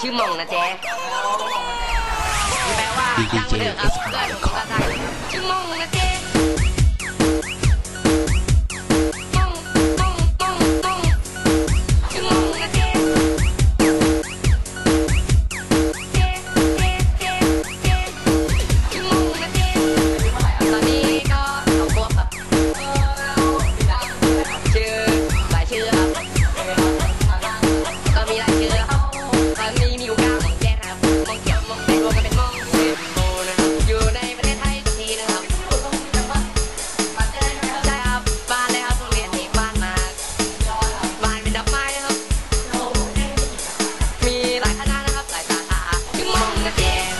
ชื่อมองนะเจ๊แปลว่า DJ จ้างมาเถอะครับเพื่อนผมก็ได้ชื่อมองนะเจ๊ Yeah.